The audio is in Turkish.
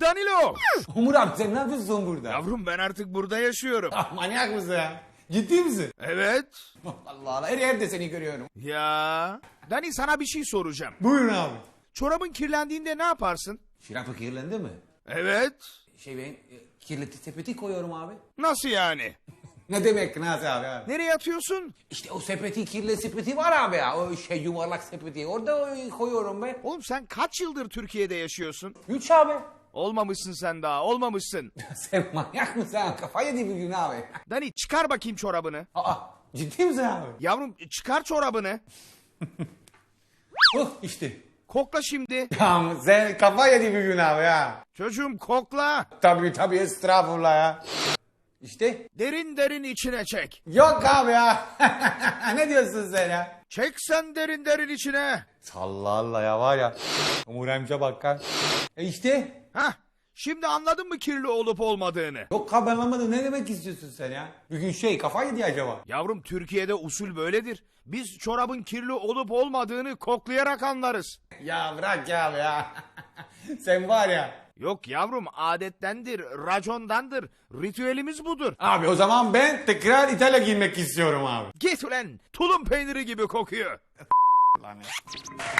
Danilo! Umur abi sen ne yapıyorsun burada? Yavrum ben artık burada yaşıyorum. Ah, manyak mısın ya? Ciddi misin? Evet. Allah Allah her yerde seni görüyorum. Ya. Dani sana bir şey soracağım. Buyurun abi. Çorabın kirlendiğinde ne yaparsın? Şirapı kirlendi mi? Evet. Şey ben e, kirli sepeti koyuyorum abi. Nasıl yani? Ne demek nasıl abi abi? Nereye atıyorsun? İşte o sepeti kirli sepeti var abi ya. O şey yuvarlak sepeti. Orada koyuyorum ben. Oğlum sen kaç yıldır Türkiye'de yaşıyorsun? Üç abi. Olmamışsın sen daha, olmamışsın. Sen manyak mısın? Kafayı yedi bir gün abi. Dani çıkar bakayım çorabını. Aa ciddi misin abi? Yavrum çıkar çorabını. Oh işte. Kokla şimdi. Tamam sen kafa yedi bir gün abi ya. Çocuğum kokla. Tabii tabii estağfurullah ya. İşte. Derin derin içine çek. Yok abi ya. ne diyorsun sen ya? Çek sen derin derin içine. Allah Allah ya var ya. Umur amca bak ha. E işte. Hah. Şimdi anladın mı kirli olup olmadığını? Yok abi anlamadım. Ne demek istiyorsun sen ya? Bugün şey kafa yedi acaba. Yavrum Türkiye'de usul böyledir. Biz çorabın kirli olup olmadığını koklayarak anlarız. Ya bırak ya ya. sen var ya. Yok yavrum adettendir, racondandır. Ritüelimiz budur. Abi o zaman ben tekrar İtalya giymek istiyorum abi. Git ulan tulum peyniri gibi kokuyor.